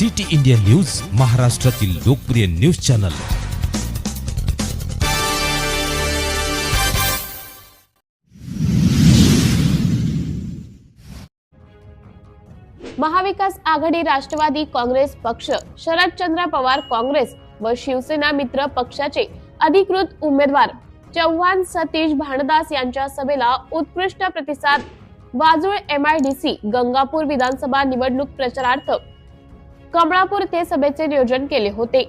City India news महाराष्ट्रातील लोकप्रिय news channel. Mahavikas Aghadi Rashtrawadi Congress पक्ष शरदचंद्र पवार काँग्रेस व शिवसेना मित्र पक्षाचे अधिकृत उमेदवार चव्हाण सतीश भानदास यांच्या सभेला उत्कृष्ट प्रतिसाद. वाजुळ एमआयडीसी गंगापूर विधानसभा निवडणूक प्रचारार्थ कमळापूर ते सभेचे नियोजन केले होते.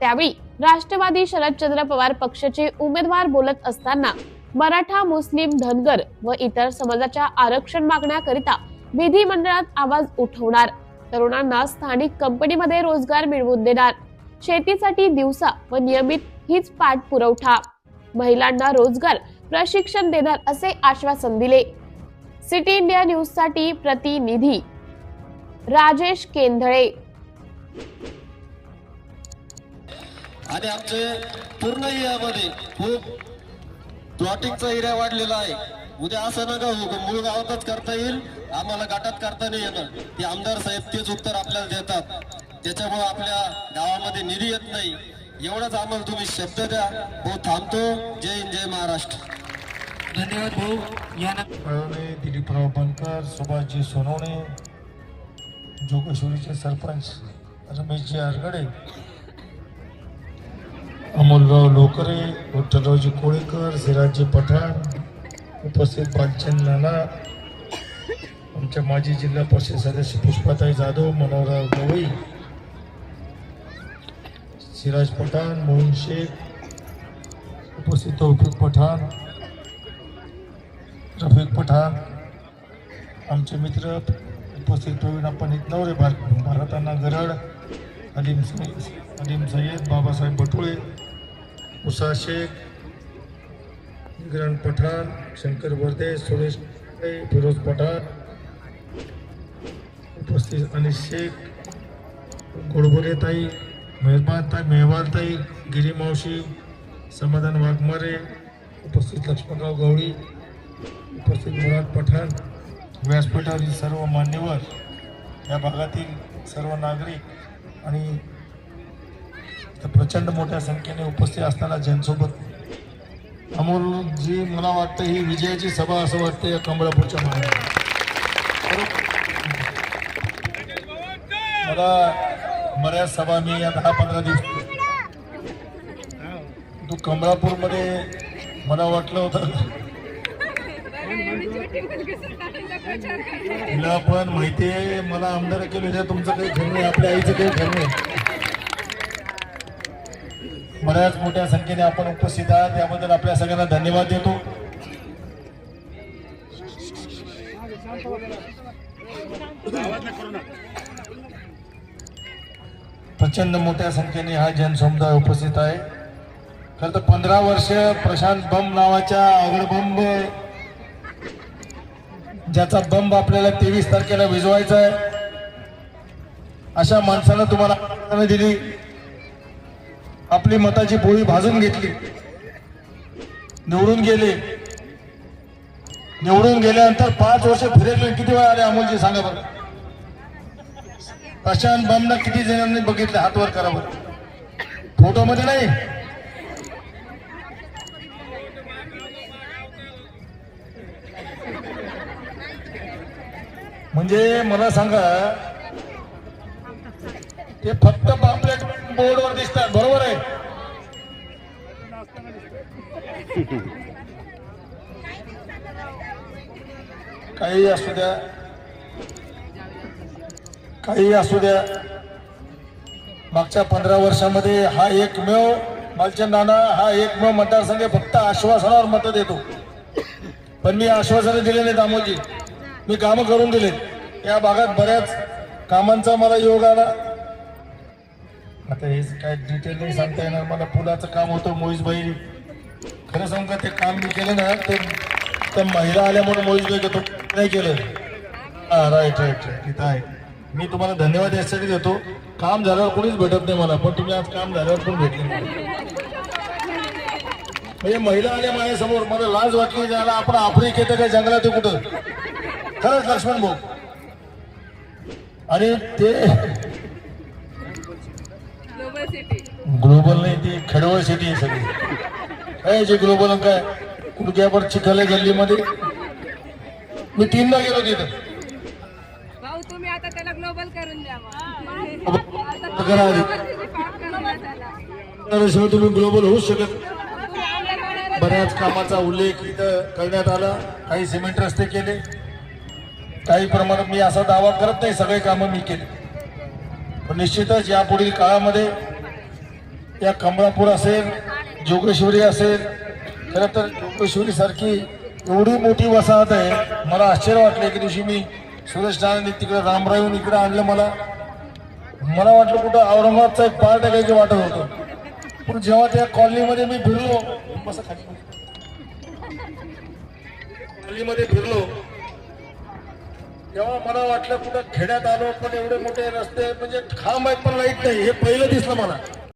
त्यावेळी राष्ट्रवादी शरदचंद्र पवार पक्षाचे उमेदवार बोलत असताना मराठा मुस्लिम धनगर व इतर समाजाच्या आरक्षण मागण्याकरिता विधिमंडळात आवाज उठवणार. तरुणांना स्थानिक कंपनीमध्ये रोजगार मिळवून देणार. शेतीसाठी दिवसा व नियमित हीच पाठपुरवठा. महिलांना रोजगार प्रशिक्षण देणार असे आश्वासन दिले. सिटी इंडिया न्यूजसाठी प्रतिनिधी राजेश केंधळे. आणि आमचे पूर्ण एरियामध्ये खूप प्लॉटिंगचा एरिया वाढलेला आहे. उद्या असं नका हो का मूळ गावातच करता येईल. आम्हाला गाठात करता नाही येणार. ते आमदार साहेब तेच उत्तर आपल्याला देतात. त्याच्यामुळे आपल्या गावामध्ये निधी येत नाही. एवढंच आम्हाला तुम्ही शब्द द्या. हो थांबतो. जय हिंद जय महाराष्ट्र. धन्यवाद भाऊ. या दिलीपराव बनकर सुभाषजी सोनवणे जोगेश्वरीचे सरपंच. रमेशजी आरगडे अमोलराव लोकरे विठ्ठलरावजी कोळेकर सिराजजी पठाण उपस्थित बालचंद नाना आमच्या माजी जिल्हा परिषद सदस्य पुष्पाताई जाधव मनोहरराव गवई सिराज पठाण मोहन शेख उपस्थित तौफिक पठाण रफिक पठाण आमचे मित्र उपस्थित प्रवीण नितनवरे भार भारतांना गरड अलीम अलीम सय्यद बाबासाहेब बटुळे उषा शेख किरण पठाण शंकर वर्दे सुरेश फिरोज पठाण उपस्थित अनिश शेख गोडबोलेताई मेहबानताई मेहवालताई गिरीमावशी समाधान वाघमारे उपस्थित लक्ष्मणराव गवळी उपस्थित मुराद पठाण व्यासपीठावरील सर्व मान्यवर या भागातील सर्व नागरिक आणि प्रचंड मोठ्या संख्येने उपस्थित असताना ज्यांसोबत अमोल जी मला वाटतं ही विजयाची सभा असं वाटतं या कमळापूरच्या मला बऱ्याच सभा मी या दहा पंधरा दिवस तू कमळापूरमध्ये मला वाटलं होतं तिला पण माहिती आहे मला आमदार केलं तुमचं काही खरं नाही आपल्या आईचं काही खरं नाही. बऱ्याच मोठ्या संख्येने आपण उपस्थित आहात त्याबद्दल आपल्या सगळ्यांना धन्यवाद देतो. प्रचंड मोठ्या संख्येने हा जनसमुदाय उपस्थित आहे. खरं तर पंधरा वर्ष प्रशांत बंब नावाच्या अगडबंब ज्याचा बंब आपल्याला तेवीस तारखेला विजवायचा आहे. अशा माणसानं तुम्हाला दिली. आपली मताची पोळी भाजून घेतली. निवडून गेले. निवडून गेल्यानंतर पाच वर्ष फिरेल किती वेळा आले अमोलजी? सांगा बरं. प्रशांत बमना किती जणांनी बघितले? हातवर करा बरं. फोटोमध्ये नाही. म्हणजे मला सांगा ते फक्त पापलेट बोर्डवर दिसतात बरोबर आहे? काही असू द्या. काही असू द्या. मागच्या पंधरा वर्षामध्ये हा एकमेव मालचंद नाना हा एकमेव मतदारसंघ फक्त आश्वासनावर मतं देतो. पण मी आश्वासनं दिले नाही दामोजी मी कामं करून दिले या भागात बऱ्याच कामांचा मला योग आला. आता हे काय डिटेल नाही सांगता येणार. मला पुलाचं काम होतं मोहिजबाई खरं सांगू का ते काम मी केलं ना ते त्या महिला आल्यामुळे मोहिजबाई तो नाही केलं. हा राईट राईट राईट इथं आहे. मी तुम्हाला धन्यवाद यासाठी देतो. काम झाल्यावर कोणीच भेटत नाही मला पण तुम्ही आज काम झाल्यावर पण भेटले म्हणजे महिला आल्या माझ्यासमोर मला लाज वाटली ज्याला आपण आफ्रिकेत काय जंगलात आहे कुठं? खरंच लक्ष्मण भाऊ. आणि ते ग्लोबल नाही ती खडवळ सिटी आहे सगळी. काय जे ग्लोबल काय? कुडक्यावर चिखल आहे गल्लीमध्ये. मी तीनदा गेलो तिथं. तुम्ही आता त्याला ग्लोबल करून तुम्ही ग्लोबल होऊच शकत बऱ्याच कामाचा उल्लेख इथं करण्यात आला. काही सिमेंट रस्ते केले. काही प्रमाणात मी असा दावा करत नाही सगळे कामं मी केले. पण निश्चितच यापुढील काळामध्ये या कमळापूर असेल जोगेश्वरी असेल खरं तर जोगेश्वरी सारखी एवढी मोठी वसाहत आहे मला आश्चर्य वाटलं एके दिवशी मी सुरेश नारायण तिकडे रामरायहून इकडे आणलं मला. मला वाटलं कुठं औरंगाबादचा एक पार्ट आहे काही वाटत होतं. पण जेव्हा त्या कॉलनीमध्ये मी फिरलो खाली. कॉलनीमध्ये फिरलो तेव्हा मला वाटलं कुठं खेड्यात आलो पण एवढे मोठे रस्ते म्हणजे खांब आहेत पण लाइट नाही. हे पहिलं दिसलं मला.